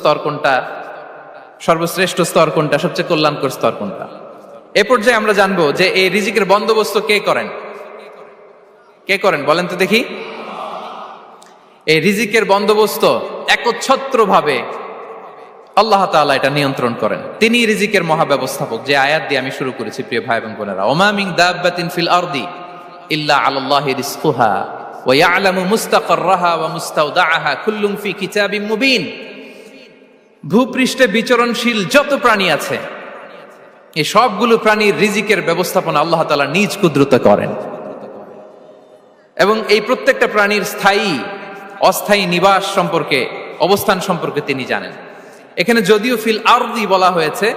স্তর কোনটা? সর্বশ্রেষ্ঠ স্তর কোনটা? সবচেয়ে কল্যাণকর স্তর কোনটা? এ পর্যায়ে আমরা জানব যে এই রিজিকের বন্দোবস্ত কে করেন? কে করেন? বলেন তো দেখি। এই রিজিকের বন্দোবস্ত একচ্ছত্র ভাবে আল্লাহ তাআলা এটা নিয়ন্ত্রণ করেন। তিনি রিজিকের মহাব্যবস্থাপক। যে আয়াত দিয়ে আমি শুরু করেছি, প্রিয় ভাই এবং বোনেরা। ওমা মিন দাব্বাতিন ফিল আরদি ইল্লা আলাল্লাহি ওয়া ইয়ালামু মুস্তাকাররাহা ওয়া মুস্তাওদাআহা কুল্লুম ফি কিতাবিম মুবিন। ভূপৃষ্ঠে বিচরণশীল যত প্রাণী আছে এই সবগুলো প্রাণীর রিজিকের ব্যবস্থাপনা আল্লাহ তাআলা নিজ কুদরতে করেন। এবং এই প্রত্যেকটা প্রাণীর স্থায়ী, অস্থায়ী নিবাস সম্পর্কে, অবস্থান সম্পর্কে তিনি জানেন। এখানে যদিও ফিল আরদি বলা হয়েছে,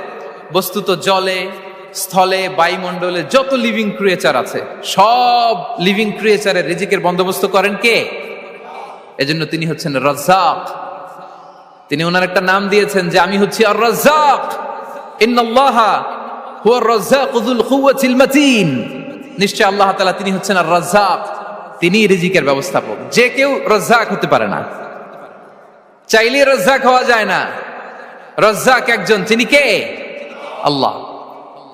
বস্তুত জলে, স্থলে, বায়ুমণ্ডলে যত লিভিং ক্রিয়েচার আছে, সব লিভিং ক্রিয়েচারের রিজিকের বন্দোবস্ত করেন কে? এজন্য তিনি হচ্ছেন রাজ্জাক। তিনি ওনার একটা নাম দিয়েছেন যে আমি হচ্ছি আর রাজ্জাক ইন্নাল্লাহা হুয়া রাজ্জাকুল কুওয়াতিল মাতিন। নিশ্চয় আল্লাহ তাআলা তিনি হচ্ছেন আর রাজ্জাক তিনি রিজিকের ব্যবস্থাপক। যে কেউ রাজ্জাক হতে পারে না। চাইলে রাজ্জাক হওয়া যায় না। রাজ্জাক একজন। তিনি কে? আল্লাহ।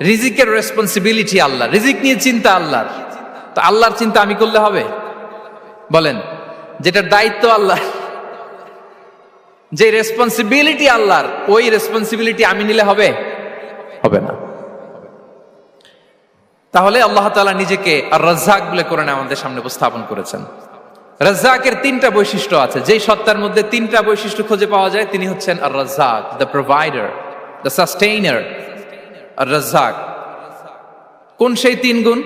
রিজিকের রেসপন্সিবিলিটি আল্লাহ। রিজিক নিয়ে চিন্তা আল্লাহর। তো আল্লাহর চিন্তা আমি করলে হবে? বলেন, যেটার দায়িত্ব আল্লাহ। যে রেসপন্সিবিলিটি আল্লাহর, ওই রেসপন্সিবিলিটি আমি নিলে হবে? হবে না। তাহলে আল্লাহ তাআলা নিজেকে আর রাজ্জাক বলে কোরআনে আমাদের সামনে উপস্থাপন করেছেন। রাজ্জাকের তিনটা বৈশিষ্ট্য আছে। যেই সত্তার মধ্যে তিনটা বৈশিষ্ট্য খুঁজে পাওয়া যায়, তিনি হচ্ছেন আর রাজ্জাক দ্য প্রোভাইডার দ্য সাস্টেইনার আর রাজ্জাক। কোন সেই তিন গুণ?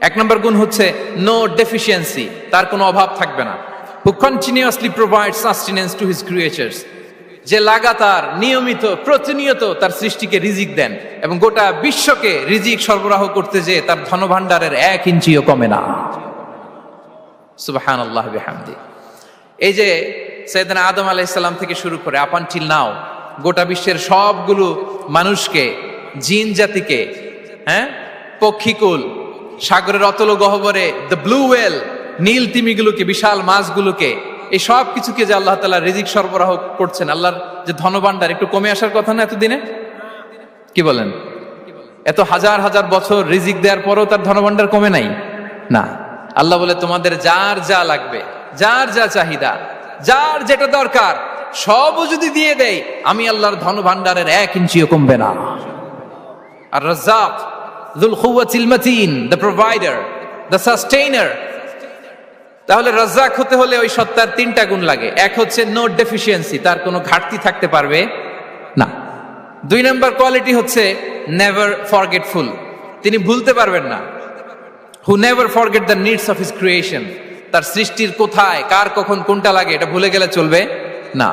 এক নম্বর গুণ হচ্ছে নো ডেফিসিয়েন্সি তার কোনো অভাব থাকবে না। Who continuously provide sustenance to his creatures যে লাগাতার, নিয়মিত, প্রতিনিয়ত তার সৃষ্টিকে রিজিক দেন এবং গোটা বিশ্বকে রিজিক সরবরাহ করতে যে তার ধনভাণ্ডারের এক ইঞ্চিও কমে না। সুবাহান আল্লাহ বিহামদি। এই যে সৈয়দনা আদম আলাইসাল্লাম থেকে শুরু করে আপানটিল নাও গোটা বিশ্বের সবগুলো মানুষকে, জিন জাতিকে হ্যাঁ পক্ষীকুল, সাগরের অতল গহবরে দ্য ব্লু ওয়েল নীল তিমিগুলোকে, বিশাল মাছগুলোকে, এই সব কিছুকে যে আল্লাহ তালা রিজিক সরবরাহ করছেন, আল্লাহর যে ধনভাণ্ডার, একটু কমে আসার কথা না এতদিনে? কি বলেন? এত হাজার হাজার বছর রিজিক দেওয়ার পরও তার ধনভাণ্ডার কমে নাই? না। আল্লাহ বলে, তোমাদের যার যা লাগবে, যার যা চাহিদা, যার যেটা দরকার, সবও যদি দিয়ে দেয় আমি আল্লাহর ধন ভান্ডারের এক ইঞ্চিও কমবে না। আর রাজ্জাক, যুল খুওয়াতিল মাতিন, দ্য প্রোভাইডার, দ্য সাস্টেইনার তাহলে রাজ্জাক হতে হলে ওই সত্তার তিনটা গুণ লাগে। এক হচ্ছে নো ডেফিসিয়েন্সি তার কোনো ঘাটতি থাকতে পারবে না। দুই নম্বর কোয়ালিটি হচ্ছে নেভার ফরগেটফুল তিনি ভুলতে পারবেন না। Who never forget the needs of his creation তার সৃষ্টির কোথায়, কার কখন কোনটা লাগে, এটা ভুলে গেলে চলবে না।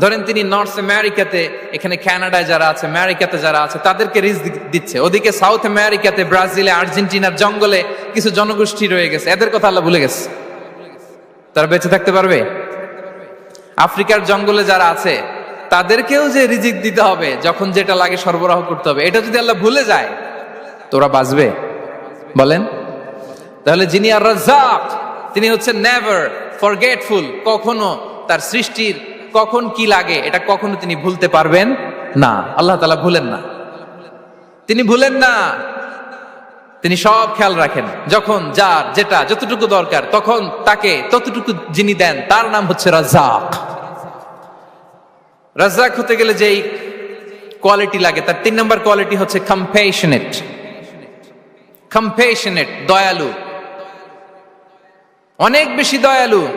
ধরেন তিনি নর্থ আমেরিকাতে এখানে কানাডায় যারা আছে আমেরিকাতে যারা আছে, তাদেরকে রিস দিচ্ছে। ওদিকে সাউথ আমেরিকাতে ব্রাজিলে আর্জেন্টিনার জঙ্গলে কিছু জনগোষ্ঠী রয়ে গেছে। এদের কথা আল্লাহ ভুলে গেছে। তারা বেঁচে থাকতে পারবে? আফ্রিকার জঙ্গলে যারা আছে, তাদেরকেও যে রিজিক দিতে হবে, যখন যেটা লাগে সরবরাহ করতে হবে, এটা যদি আল্লাহ ভুলে যায় তোরা বাঁচবে। বলেন। তাহলে যিনি আর রাজ্জাক, তিনি হচ্ছেন নেভার ফরগেটফুল কখনো তার সৃষ্টির কখন কি লাগে, এটা কখনো তিনি ভুলতে পারবেন না। আল্লাহ তালা ভুলেন না। তিনি ভুলেন না। তিনি সব খেয়াল রাখেন, যখন, যার, যেটা, যতটুকু দরকার, তখন তাকে ততটুকু যিনি দেন, তার নাম হচ্ছে রাজ্জাক। রাজ্জাক হতে গেলে যেই কোয়ালিটি লাগে, তার তিন নম্বর কোয়ালিটি হচ্ছে কম্পেশনেট কম্পেশনেট দয়ালু। অনেক বেশি দয়ালু।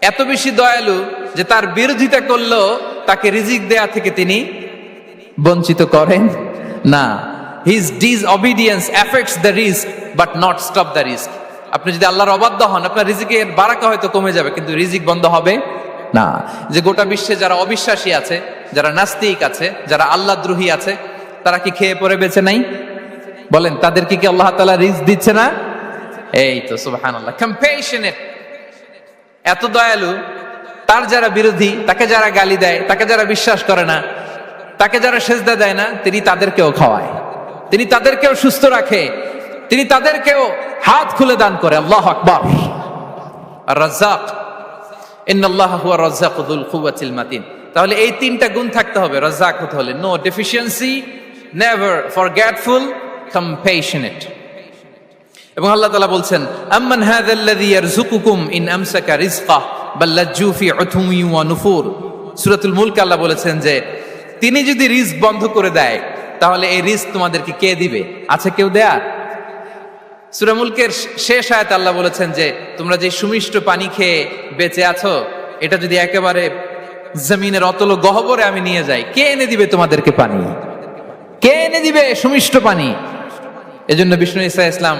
এত বেশি দয়ালু যে তার বিরোধিতা করলেও তাকে রিজিক দেয়া থেকে তিনি বঞ্চিত করেন না। His disobedience effects the রিস্ক বাট নট স্টপ দ্য রিস্ক আপনি যদি আল্লাহর অবাধ্য হন, আপনার রিজিকের বারাকা হয়তো কমে যাবে, কিন্তু রিজিক বন্ধ হবে না। যে গোটা বিশ্বে যারা অবিশ্বাসী আছে, যারা নাস্তিক আছে, যারা আল্লাহ দ্রোহী আছে, তারা কি খেয়ে পরে বেঁচে নাই? বলেন তাদেরকে কি আল্লাহ তালা রিস্ক দিচ্ছে না? এই তো সুবাহান আল্লাহ কম্পেশনেট এত দয়ালু, তার যারা বিরোধী, তাকে যারা গালি দেয়, তাকে যারা বিশ্বাস করে না, তাকে যারা সেজদা দেয় না, তিনি তাদেরকেও খাওয়ায়। তিনি তাদেরকেও সুস্থ রাখে। তিনি তাদেরকেও হাত খুলে দান করে। আল্লাহ আকবর। রাজ্জাক মাতিন। তাহলে এই তিনটা গুণ থাকতে হবে। রাজ্জাক হতে হলে no deficiency never forgetful compassionate এবং আল্লাহ তালা বলছেন, আম্মান হাদাল্লাযী ইয়ারযুকুকুম ইন আমসাকা রিজকা বাল লাজ্জু ফি উথুমি ওয়া নুফুর। সূরাতুল মুলক আল্লাহ বলেছেন যে, তিনি যদি রিস্ক বন্ধ করে দেয় তাহলে এই রিস্ক তোমাদেরকে কে দিবে? আছে কেউ দেয়া? সূরা মুলকের শেষ আয়াতে আল্লাহ বলেছেন যে, তোমরা যে সুমিষ্ট পানি খেয়ে বেঁচে আছো, এটা যদি একেবারে জমিনের অতল গহবরে আমি নিয়ে যাই, কে এনে দিবে তোমাদেরকে পানি? কে এনে দিবে সুমিষ্ট পানি? এজন্য বিষ্ণু ইসা ইসলাম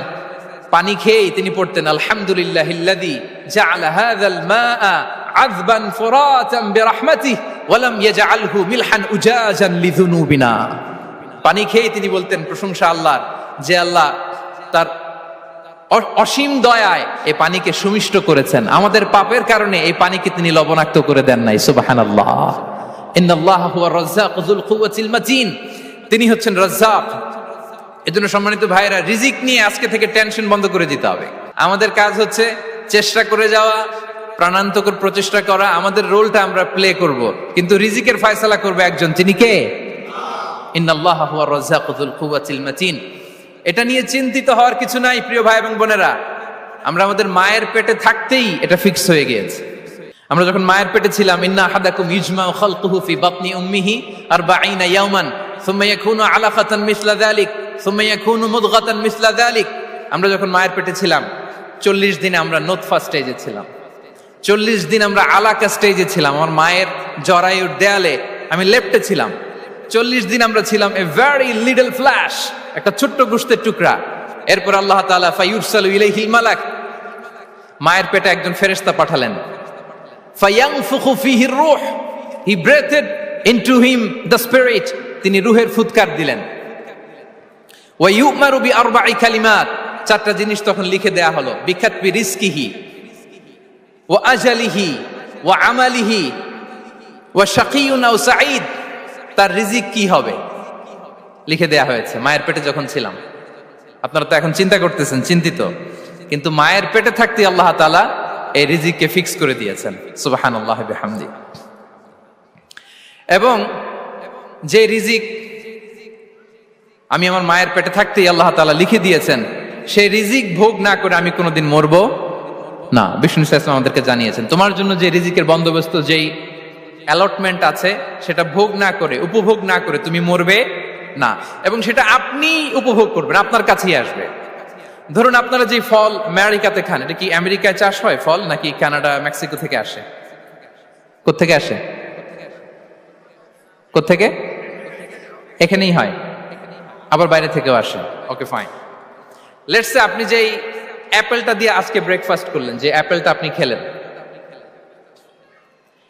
পানি খেয়েই তিনি পড়তেন, আলহামদুলিল্লাহ ইল্লাযী জাআলা হাযাল মাআ আযবান ফুরাতান বিরহমাতিহি ওয়া ইয়াজআলহু মিলহান উজাজান লিযুনুবিনা। পানি খেয়েই তিনি বলতেন, প্রশংসা আল্লাহর, যে আল্লাহ তার অসীম দয়ায় এই পানিকে সুমিষ্ট করেছেন। আমাদের পাপের কারণে এই পানিকে তিনি লবণাক্ত করে দেন নাই। কুওয়াতিল মাতিন তিনি হচ্ছেন রাজ্জাক। এজন্য সম্মানিত ভাইরা রিজিক নিয়ে আজকে থেকে টেনশন বন্ধ করে দিতে হবে। আমাদের কাজ হচ্ছে চেষ্টা করে যাওয়া, প্রাণান্তকর প্রচেষ্টা করা। আমাদের রোলটা আমরা প্লে করব। কিন্তু রিজিকের ফয়সালা করবে একজন। তিনি কে? ইন্নাল্লাহ রাজ্জাকুল কুওয়াতিল মাতিন। এটা নিয়ে চিন্তিত হওয়ার কিছু নাই, প্রিয় ভাই এবং বোনেরা। আমরা আমাদের মায়ের পেটে থাকতেই এটা ফিক্স হয়ে গিয়েছে। আমরা যখন মায়ের পেটে ছিলাম, ইন্না আহাদাকুম ইজমাউ খালকুহু ফি বাতনি উম্মিহি আরবাঈনা ইয়াওমান সুম্মা ইয়াকুনু আলাকাতান মিসলা যালিক, সুম্মা ইয়াকুনু মুদগাতান মিসলা যালিক। আমরা যখন মায়ের পেটে ছিলাম, চল্লিশ দিনে আমরা নোতফা স্টেজে ছিলাম। চল্লিশ দিন আমরা আলাকা স্টেজে ছিলাম। আমার মায়ের জরায়ুর দেয়ালে আমি লেফটে ছিলাম। চল্লিশ দিন আমরা ছিলাম এ ভেরি লিডল ফ্ল্যাশ একটা ছোট্ট গুস্তের টুকরা। এরপর আল্লাহ তাআলা ফায়ুরসালু ইলাইহিল মালাক, মায়ের পেটে একজন ফেরেশতা পাঠালেন। ফায়ানফুখু ফিহি রূহ he breathed into him the spirit তিনি রুহের ফুৎকার দিলেন। ওয়া ইউমারু বি আরবাঈ কালিমাত, চারটা জিনিস তখন লিখে দেয়া হলো বিখাতবি রিজকিহি, ওয়া আজালিহি, ওয়া আমালিহি, ওয়া শাকিউন আও সাঈদ তার রিজিক কি হবে? লিখে দেয়া হয়েছে, মায়ের পেটে যখন ছিলাম। আপনারা তো এখন চিন্তা করতেছেন, চিন্তিত। কিন্তু মায়ের পেটে থাকতে আল্লাহ তাআলা এই রিজিককে ফিক্স করে দিয়েছেন। সুবহানাল্লাহি বিহামদি। এবং যে রিজিক আমি আমার মায়ের পেটে থাকতেই আল্লাহ তাআলা লিখে দিয়েছেন, সেই রিজিক ভোগ না করে আমি কোনোদিন মরবো না। বিষ্ণু ইসলাম আমাদেরকে জানিয়েছেন, তোমার জন্য যে রিজিকের বন্দোবস্ত, যেই অ্যালটমেন্ট আছে, সেটা ভোগ না করে, উপভোগ না করে তুমি মরবে না। এবং সেটা আপনি উপভোগ করবেন, আপনার কাছেই আসবে। ধরুন আপনারা যে ফল আমেরিকাতে খান, এটা কি আমেরিকায় চাষ হয় ফল, নাকি কানাডা, মেক্সিকো থেকে আসে? কোত্থেকে আসে? কোত্থেকে? এখানেই হয়। আবার বাইরে থেকেও আসে। ওকে ফাইন লেটস আপনি যেই অ্যাপেলটা দিয়ে আজকে ব্রেকফাস্ট করলেন, যে অ্যাপেলটা আপনি খেলেন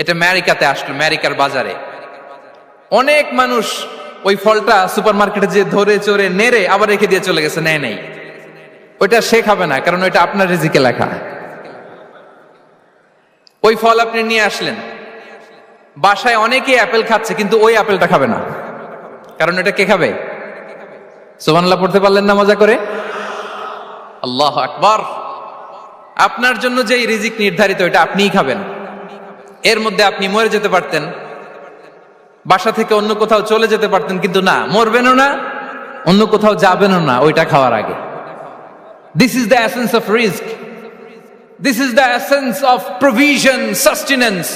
এটা আমেরিকাতে আসলো, আমেরিকার বাজারে। অনেক মানুষ ওই ফলটা সুপার মার্কেটে যে ধরে চড়ে নেড়ে আবার রেখে দিয়ে চলে গেছে, নেয় নেই। ওইটা সে খাবে না, কারণ ওইটা আপনার রিজিকে লেখা। ওই ফল আপনি নিয়ে আসলেন। বাসায় অনেকে অ্যাপেল খাচ্ছে, কিন্তু ওই অ্যাপেলটা খাবে না। কারণ এটা কে খাবে? সোমানলা পড়তে পারলেন না মজা করে? আল্লাহ আকবার। আপনার জন্য যে রিজিক নির্ধারিত এটা আপনিই খাবেন। এর মধ্যে আপনি মরে যেতে পারতেন। বাসা থেকে অন্য কোথাও চলে যেতে পারতেন, কিন্তু না, মরবেনও না, অন্য কোথাও যাবেনও না ওইটা খাওয়ার আগে। This is the essence of risk this is the essence of provision sustenance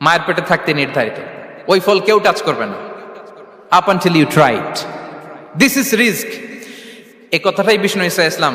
মায়ের পেটে থাকতে নির্ধারিত। ওই ফল কেউ টাচ করবে না। Up until you tried this is risk এই কথাটাই বিষ্ণু ইসা ইসলাম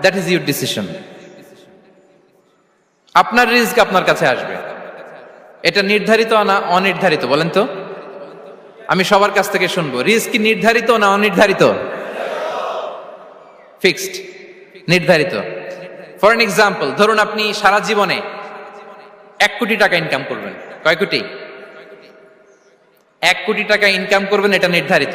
দ্যাট ইজ ইউর ডিসিশন আপনার রিস্ক আপনার কাছে আসবে। এটা নির্ধারিত না অনির্ধারিত, বলেন তো। আমি সবার কাছ থেকে শুনব, রিস্ক নির্ধারিত না অনির্ধারিত? ফিক্সড নির্ধারিত। ফর এন এক্সাম্পল ধরুন আপনি সারা জীবনে এক কোটি টাকা ইনকাম করবেন। কয় কোটি? এক কোটি টাকা ইনকাম করবেন, এটা নির্ধারিত।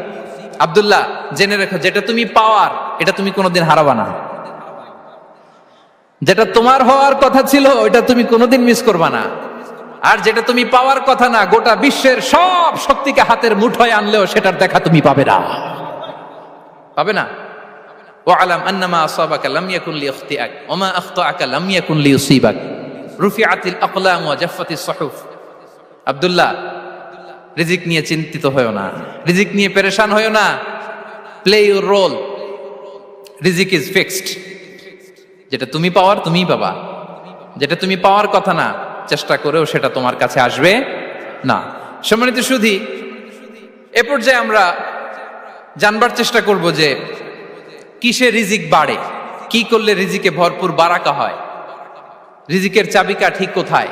আব্দুল্লাহ, জেনে রেখো, যেটা তুমি পাওয়ার, এটা তুমি কোনোদিন হারাবা না। যেটা তোমার হওয়ার কথা ছিল ওটা তুমি কোনোদিন মিস করবা না। আর যেটা তুমি পাওয়ার কথা না, গোটা বিশ্বের সব শক্তিকে হাতের মুঠোয় আনলেও সেটার দেখা তুমি পাবে না। পাবে না? ওয়ালাম আন্নামা আসাবাকা লাম ইয়াকুন লিইখতিআক ওয়া মা আখতাআকা লাম ইয়াকুন লিইউসিবাক। রুফিআতিল আকলাম ওয়া জাফফাতিস সুহুফ। আব্দুল্লাহ রিজিক নিয়ে চিন্তিত হয়েও না। রিজিক নিয়ে পেরেশান হয়েও না। প্লে ইউর রোল রিজিক ইজ ফিক্সড যেটা তুমি পাওয়ার, তুমিই পাবা। যেটা তুমি পাওয়ার কথা না, চেষ্টা করেও সেটা তোমার কাছে আসবে না। সম্মানিত সুধী, এ পর্যায়ে আমরা জানবার চেষ্টা করব যে কিসে রিজিক বাড়ে, কি করলে রিজিকে ভরপুর বারাকা হয়, রিজিকের চাবিকা ঠিক কোথায়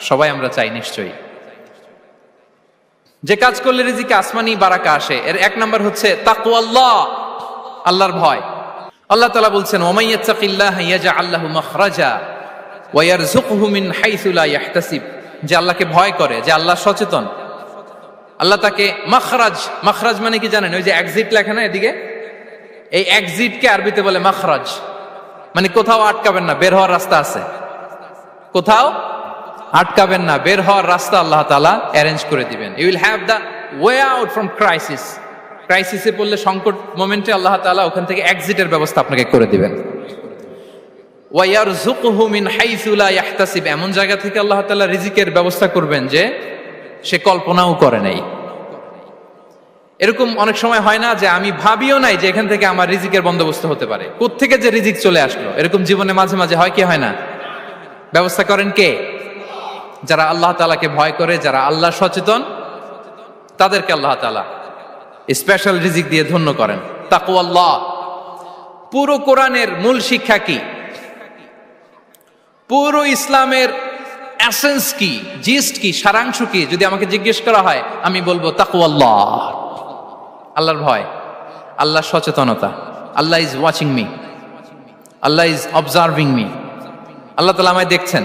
সবাই আমরা চাই নিশ্চয়ই। যে কাজ করলে রিজিকে আসমানি বারাকা আসে, এর এক নাম্বার হচ্ছে তাকু আল্লাহ আল্লাহর ভয়। আল্লাহ তালা বলছেন ওমাইয়াত্তাকিল্লাহ ইয়াজআল্লাহু মাখরাজা ওয়া ইয়ারযুকহু মিন হাইথু লা ইয়াহতাসিব। যে আল্লাহকে ভয় করে, যে আল্লাহ সচেতন। আল্লাহ তাকে মাখরাজ মাখরাজ মানে কি জানেন? ওই যে এক্সিট লেখা না এদিকে? এই এক্সিটকে আরবিতে বলে মাখরাজ। মানে কোথাও আটকাবেন না, বের হওয়ার রাস্তা আছে। কোথাও আটকাবেন না, বের হওয়ার রাস্তা আল্লাহ তালা অ্যারেঞ্জ করে দিবেন। You will have the way out from crisis ক্রাইসিসে পড়লে সংকট মোমেন্টে আল্লাহ তালা ওখান থেকে এক্সিটের ব্যবস্থা আপনাকে করে দিবেন। ওয়াইয়ার জুকহু মিন হাইসুলা ইয়াহতাসিব। এমন জায়গা থেকে আল্লাহ তাআলা রিজিকের ব্যবস্থা করবেন যে সে কল্পনাও করে নাই। এরকম অনেক সময় হয় না যে আমি ভাবিও নাই যে এখান থেকে আমার রিজিকের বন্দোবস্ত হতে পারে। থেকে যে রিজিক চলে আসলো? এরকম জীবনে মাঝে মাঝে হয় কি হয় না? ব্যবস্থা করেন কে? যারা আল্লাহ তালাকে ভয় করে, যারা আল্লাহ সচেতন, তাদেরকে আল্লাহ তালা স্পেশাল রিজিক দিয়ে ধন্য করেন। তাকুয়াল্লাহ। পুরো কোরআনের মূল শিক্ষা কি? পুরো ইসলামের অ্যাসেন্স কি জিস্ট কি, সারাংশ কি? যদি আমাকে জিজ্ঞেস করা হয়, আমি বলব তাকুয়াল্লাহ। আল্লাহর ভয় আল্লাহর সচেতনতা, আল্লাহ is watching me Allah is observing me আল্লাহ তালা আমায় দেখছেন।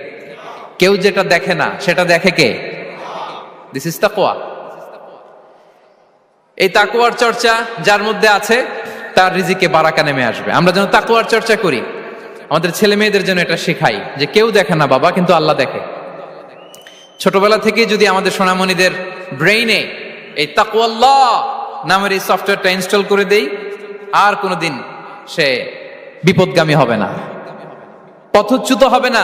কেউ যেটা দেখে না, সেটা দেখে কে? দিস ইজ তাকওয়া এই তাকুয়ার চর্চা যার মধ্যে আছে, তার রিজিকে বারাকা নেমে আসবে। আমরা যেন তাকুয়ার চর্চা করি। আমাদের ছেলে মেয়েদের জন্য এটা শেখাই, যে কেউ দেখে না বাবা, কিন্তু আল্লাহ দেখে। ছোটবেলা থেকে যদি আমাদের সোনামণিদের ব্রেইনে এই তাকুয়াল্লাহ নামের এই সফটওয়্যারটা ইনস্টল করে দেই, আর কোনোদিন সে বিপদগামী হবে না। পথচ্যুত হবে না।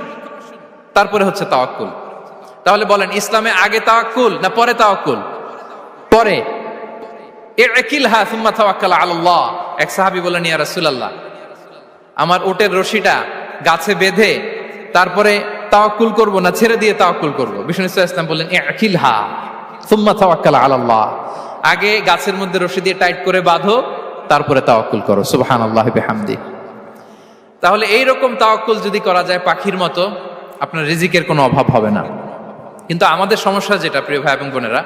তারপরে হচ্ছে তাওয়াক্কুল। তাহলে বলেন, ইসলামে আগে তাওয়াক্কুল না পরে তাওয়াক্কুল? পরে। আলাল্লাহ। এক সাহাবী বলেন ইয়া রাসূলুল্লাহ, আমার ওটের রশিটা গাছে বেঁধে তারপরে তাওয়াক্কুল করব না ছেড়ে দিয়ে তাওয়াক্কুল করব? বিষ্ণু ইসলাম বললেন ইকিলহা সুম্মা তাওয়াক্কাল আলাল্লাহ। আগে গাছের মধ্যে রশি দিয়ে টাইট করে বাঁধো, তারপরে তাওয়াক্কুল করো। সুবহানাল্লাহি বিহামদি। তাহলে এই রকম তাওয়াক্কুল যদি করা যায় পাখির মতো আপনার রিজিকের কোনো অভাব হবে না। কিন্তু আমাদের সমস্যা যেটা, প্রিয় ভাই এবং বোনেরা,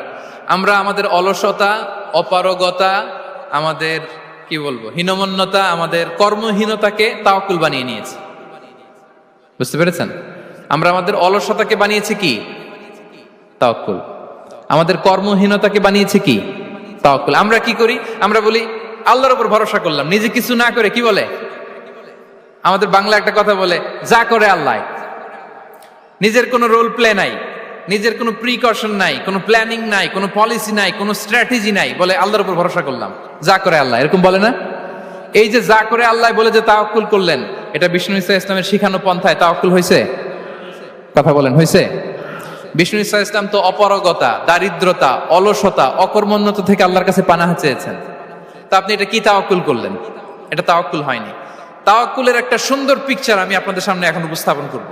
আমরা আমাদের অলসতা, অপারগতা, আমাদের, কি বলব, হীনমন্যতা, আমাদের কর্মহীনতাকে তাওয়াক্কুল বানিয়ে নিয়েছি। বুঝতে পেরেছেন? আমরা আমাদের অলসতাকে বানিয়েছি কি? তাওয়াক্কুল। আমাদের কর্মহীনতাকে বানিয়েছি কি? তাওয়াক্কুল। আমরা কি করি? আমরা বলি, আল্লাহর উপর ভরসা করলাম। নিজে কিছু না করে কি বলে? আমাদের বাংলা একটা কথা বলে, যা করে আল্লাহ নিজের কোনো রোল প্লে নাই, নিজের কোনো প্রিকশন নাই, কোনো প্ল্যানিং নাই, কোনো পলিসি নাই, কোনো স্ট্র্যাটেজি নাই বলে আল্লাহর উপর ভরসা করলাম। যা করে আল্লাহ, এরকম বলে না? এই যে যা করে আল্লাহ বলে যে তাওয়াক্কুল করলেন, এটা বিষ্ণু ইসা ইসলামের শিখানো পন্থায় তাওকুল হয়েছে? কথা বলেন, হয়েছে? বিষ্ণু ইসা ইসলাম তো অপরগতা, দারিদ্রতা, অলসতা, অকর্মণ্যতা থেকে আল্লাহর কাছে পানাহা চেয়েছেন। তা আপনি এটা কি তাওয়াক্কুল করলেন? এটা তাওকুল হয়নি। তাওকুলের একটা সুন্দর পিকচার আমি আপনাদের সামনে এখন উপস্থাপন করব।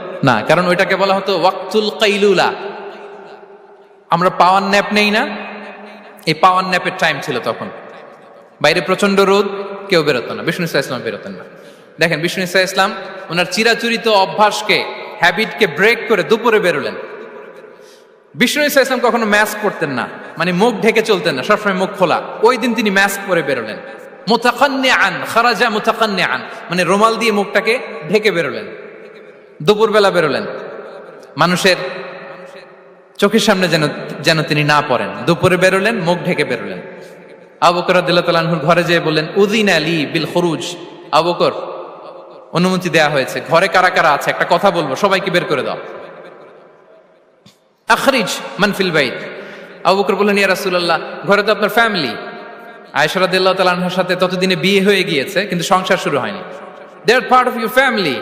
না, কারণ ওইটাকে বলা হতো ওয়াক্তুল কাইলুলা। আমরা পাওয়ার ন্যাপ নেই না? এই পাওয়ার ন্যাপের টাইম ছিল তখন। বাইরে প্রচণ্ড রোদ, কেউ বেরোতো না। বিষ্ণু ইসলাম বেরোতেন না। দেখেন, বিষ্ণু ইসা ইসলাম ওনার চিরাচরিত অভ্যাসকে হ্যাবিটকে ব্রেক করে দুপুরে বেরোলেন। বিষ্ণু ইসা ইসলাম কখনো ম্যাস্ক পরতেন না। মানে মুখ ঢেকে চলতেন না, সবসময় মুখ খোলা। ওই দিন তিনি ম্যাস্ক পরে বেরোলেন। মোতাকান্নে আন খারাজা মোতাকান্নে আন মানে রুমাল দিয়ে মুখটাকে ঢেকে বেরোলেন। দুপুরবেলা বেরোলেন। মানুষের চোখের সামনে যেন যেন তিনি না পড়েন। দুপুরে বেরোলেন, মুখ ঢেকে বেরোলেন। আবকর আদিল্লাহুর ঘরে যেয়ে বললেন উদিন আলী বিল খরুজ। আবকর অনুমতি দেয়া হয়েছে। ঘরে কারা কারা আছে? একটা কথা বলব, সবাইকে বের করে দাও। আখরিজ মানফিল বাইত। আবু বকর বললেন, ইয়া রাসূলুল্লাহ, ঘরে তো আপনার ফ্যামিলি। তাআলা সাথে ততদিনে বিয়ে হয়ে গিয়েছে, কিন্তু সংসার শুরু হয়নি। They are part of your family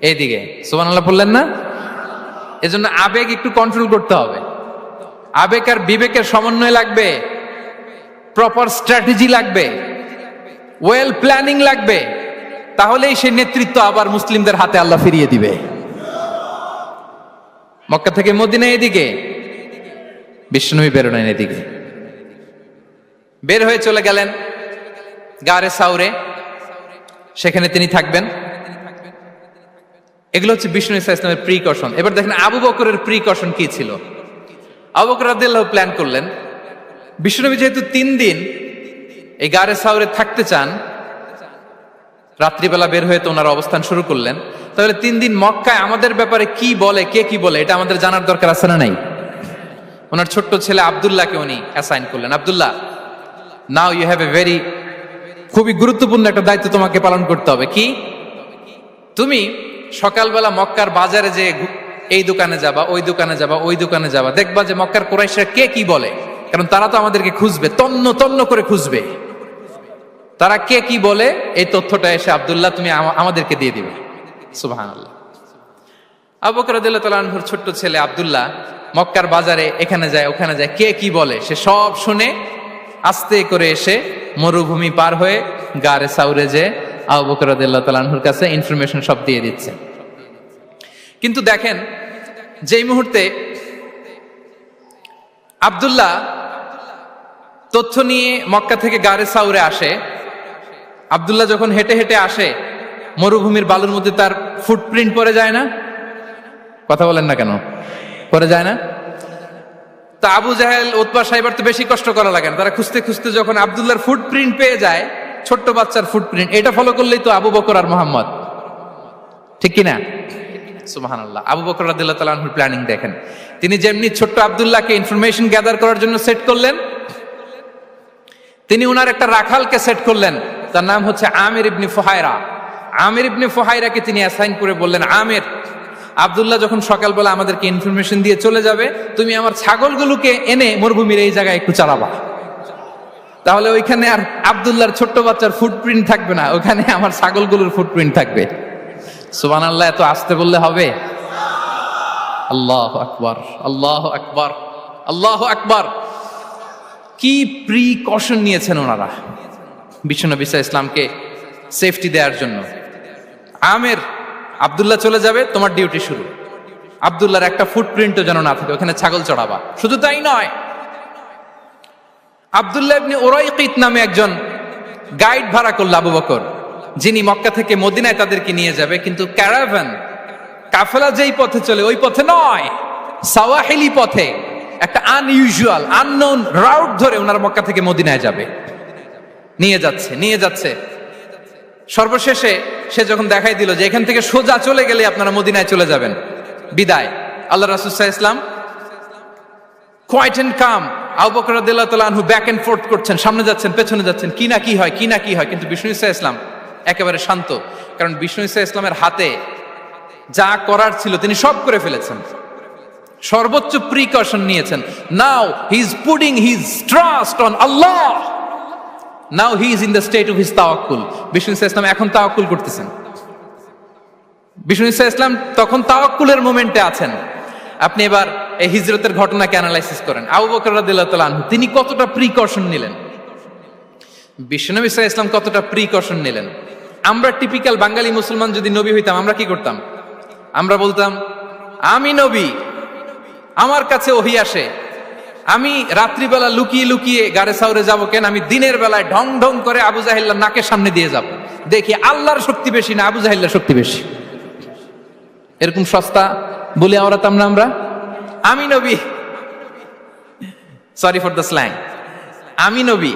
এইদিকে সোমান আল্লাহ বললেন না? এজন্য আবেগ একটু কন্ট্রোল করতে হবে। আবেগ আর বিবেকের সমন্বয় লাগবে। প্রপার স্ট্র্যাটেজি লাগবে। ওয়েল প্ল্যানিং লাগবে। তাহলেই সে নেতৃত্ব আবার মুসলিমদের হাতে আল্লাহ ফিরিয়ে দিবে। মক্কা থেকে মদিনা এদিকে বিষ্ণুই বেরোলেন এদিকে। বের হয়ে চলে গেলেন গারে সাউরে। সেখানে তিনি থাকবেন। এগুলো হচ্ছে বিষ্ণু ইসা ইসলামের প্রিকশন এবার দেখেন আবু বকরের প্রিকশন কি ছিল? আবু বকর রাদিয়াল্লাহু প্ল্যান করলেন বিষ্ণুনবী যেহেতু তিন দিন এই গারে সাউরে থাকতে চান, রাত্রিবেলা বের হয়ে তো ওনার অবস্থান শুরু করলেন। তাহলে তিন দিন মক্কায় আমাদের ব্যাপারে কি বলে, কে কি বলে, এটা আমাদের জানার দরকার আছে না নাই? ওনার ছোট্ট ছেলে আবদুল্লাহকে উনি অ্যাসাইন করলেন। Abdullah now you have a very খুবই গুরুত্বপূর্ণ একটা দায়িত্ব তোমাকে পালন করতে হবে। কি? তুমি সকালবেলা মক্কার বাজারে যে এই দোকানে যাবা, ওই দোকানে যাবা, ওই দোকানে যাবা, দেখবা যে মক্কার কোরাইশরা কে কি বলে? কারণ তারা তো আমাদেরকে খুঁজবে, তন্ন তন্ন করে খুঁজবে। তারা কে কি বলে? এই তথ্যটা এসে আব্দুল্লাহ তুমি আমাদেরকে দিয়ে দিবে। সুবাহ আল্লাহ আবকরাদুল্লাহ ছোট্ট ছেলে আব্দুল্লাহ মক্কার বাজারে এখানে যায়, ওখানে যায়, কে কি বলে? সে সব শুনে আস্তে করে এসে মরুভূমি পার হয়ে গারে সাউরে যে আবু বকরাদুল্লাহ তালাহুর কাছে ইনফরমেশন সব দিয়ে দিচ্ছে। কিন্তু দেখেন, যেই মুহূর্তে আব্দুল্লাহ তথ্য নিয়ে মক্কা থেকে গারে সাউরে আসে, আব্দুল্লাহ যখন হেঁটে হেঁটে আসে, মরুভূমির বালুর মধ্যে তার ফুটপ্রিন্ট পরে যায় না? কথা বলেন না কেন? পরে যায় না? তা আবু জাহেল উৎপা সাহেবার তো বেশি কষ্ট করা লাগে না। তারা খুঁজতে খুঁজতে যখন আবদুল্লাহর ফুটপ্রিন্ট পেয়ে যায় ছোট্ট বাচ্চার ফুটপ্রিন্ট এটা ফলো করলেই তো আবু বকর আর মোহাম্মদ। ঠিক কিনা? সুবাহান আল্লাহ আবু বকর রাদিল্লাহ তালাহুর প্ল্যানিং দেখেন। তিনি যেমনি ছোট্ট আবদুল্লাহকে ইনফরমেশন গ্যাদার করার জন্য সেট করলেন, তিনি উনার একটা রাখালকে সেট করলেন। তার নাম হচ্ছে আমির ইবনি ফোহায়রা আমির ইবনি ফোহাইরাকে তিনি অ্যাসাইন করে বললেন, আমির, আবদুল্লাহ যখন সকালবেলা আমাদেরকে ইনফরমেশন দিয়ে চলে যাবে, তুমি আমার ছাগলগুলোকে এনে মরুভূমির এই জায়গায় একটু চালাবা। তাহলে ওইখানে আর আবদুল্লাহর ছোট্ট বাচ্চার ফুটপ্রিন্ট থাকবে না। ওখানে আমার ছাগলগুলোর ফুটপ্রিন্ট থাকবে। সুবান আল্লাহ এত আসতে বললে হবে? আল্লাহ আকবর আল্লাহ আকবর আল্লাহ আকবর। কি প্রিকশন নিয়েছেন ওনারা? বিশ্বনবী ইসলামকে সেফটি দেওয়ার জন্য। আমের, আবদুল্লাহ চলে যাবে, তোমার ডিউটি শুরু। আবদুল্লাহর একটা ফুটপ্রিন্টও যেন না থাকে, ওখানে ছাগল চড়াবা। শুধু তাই নয় আবদুল্লাহ ইবনে ওরাইকিত নামে একজন গাইড ভাড়া করল আবু বকর। যিনি মক্কা থেকে মদিনায় তাদেরকে নিয়ে যাবে, কিন্তু ক্যারাভ্যান কাফেলা যেই পথে চলে, ওই পথে নয়। সাওয়াহিলি পথে, একটা আনইউজুয়াল আননোন রাউট ধরে ওনার মক্কা থেকে মদিনায় যাবে। নিয়ে যাচ্ছে নিয়ে যাচ্ছে। সর্বশেষে সে যখন দেখাই দিল যে এখান থেকে সোজা চলে গেলে আপনারা মদিনায় চলে যাবেন। বিদায়। আল্লাহ রাসুসাহ ইসলাম কোয়াইট এন্ড কাম আবু বকর রাদিয়াল্লাহু আনহু ব্যাক এন্ড ফোর্থ করছেন, সামনে যাচ্ছেন, পেছনে যাচ্ছেন, কি না কি হয়, কি না কি হয়, কিন্তু বিষ্ণু ইসা ইসলাম একেবারে শান্ত। কারণ বিষ্ণু ইসা ইসলামের হাতে যা করার ছিল তিনি সব করে ফেলেছেন। সর্বোচ্চ প্রিকশন নিয়েছেন। Now he is putting his trust on Allah now he is in the state of his তাওয়াক্কুল বিষ্ণু ইসা ইসলাম এখন তাওয়াক্কুল করতেছেন। বিষ্ণু ইসা ইসলাম তখন তাওয়াক্কুলের মোমেন্টে আছেন। আপনি এবার এই হিজরতের ঘটনাকে অ্যানালাইসিস করেন? আবু বকর রাদিয়াল্লাহু আনহু, তিনি কতটা প্রিকশন নিলেন? বিশ্বনবী সাল্লাল্লাহু ইসলাম কতটা প্রিকশন নিলেন? আমরা টিপিক্যাল বাঙালি মুসলমান যদি নবী হইতাম, আমরা কি করতাম? আমরা বলতাম, আমি নবী, আমার কাছে ওহি আসে। আমি রাত্রিবেলা লুকিয়ে লুকিয়ে গাড়ে সাউরে যাব কেন? আমি দিনের বেলায় ঢং ঢং করে আবু জাহিল্লার নাকের সামনে দিয়ে যাব। দেখি আল্লাহর শক্তি বেশি না আবু জাহিল্লার শক্তি বেশি? এরকম সস্তা বলে আওড়াতাম না আমরা? আমি নবী। সরি ফর দ্য স্ল্যাং আমি নবী।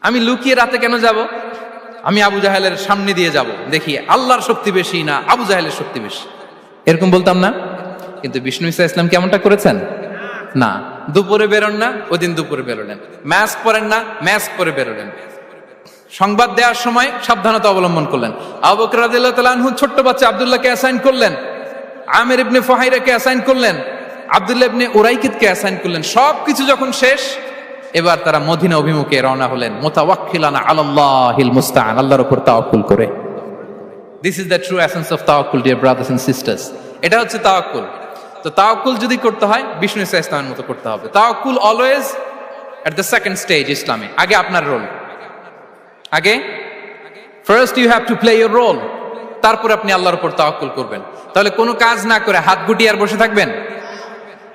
আমি লুকিয়ে রাতে কেন যাব? আমি আবু জাহেলের সামনে দিয়ে যাব। দেখি, আল্লাহর শক্তি বেশি না আবু জাহেলের শক্তি বেশি। এরকম বলতাম না? কিন্তু বিষ্ণু ইসা ইসলাম কেমনটা করেছেন? না। দুপুরে বেরোন না ওই দিন দুপুরে বেরোলেন। ম্যাস্ক পরেন না ম্যাস্ক পরে বেরোলেন। সংবাদ দেওয়ার সময় সাবধানতা অবলম্বন করলেন। আবু বকর রাদিয়াল্লাহু ছোট্ট বাচ্চা আব্দুল্লাহকে অ্যাসাইন করলেন। আমির ইবনে ফাহাইরাকে অ্যাসাইন করলেন। আব্দুল্লাহ ইবনে উরাইকিতকে অ্যাসাইন করলেন। সবকিছু যখন শেষ, এবার তারা মদিনা অভিমুখে রওনা হলেন। মুতাওয়াক্কিলানা আলাল্লাহিল মুস্তাআন, আল্লাহর উপর তাওয়াক্কুল করে। This is the true essence of তাওয়াক্কুল ডিয়ার ব্রাদার্স এন্ড সিস্টার্স এটা হচ্ছে তাওয়াক্কুল। তো তাওয়াক্কুল যদি করতে হয়, বিষ্ণু ইসা ইসলামের মতো করতে হবে। তাওয়াক্কুল always at the second stage ইসলামে। আগে আপনার রোল আগে? First you have to play your role তারপর আপনি আল্লাহর উপর তাওয়াক্কুল করবেন। তাহলে কোনো কাজ না করে হাত গুটিয়ে আর বসে থাকবেন?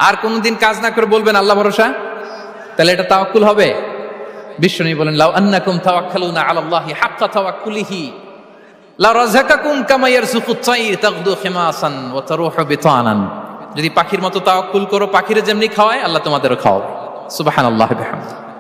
আর কোনোদিন কাজ না করে বলবেন, আল্লাহ ভরসা? তাহলে এটা তাওয়াক্কুল হবে। বিশ্বনী বলেন, লাউ আন্নাকুম তাওয়াক্কালুনা আলাল্লাহি হাক্কা তাওয়াক্কুলিহি। লা রাযাকাকুম কামা ইয়ারযুকুত তাইর তাগদু খিমাসান ওয়া তারুহু বিতানান। যদি পাখির মতো তাওয়াক্কুল করো, পাখিরে যেমনি খাওয়ায়, আল্লাহ তোমাদেরও খাওয়াবে। সুবহানাল্লাহি, বিহামদিহি।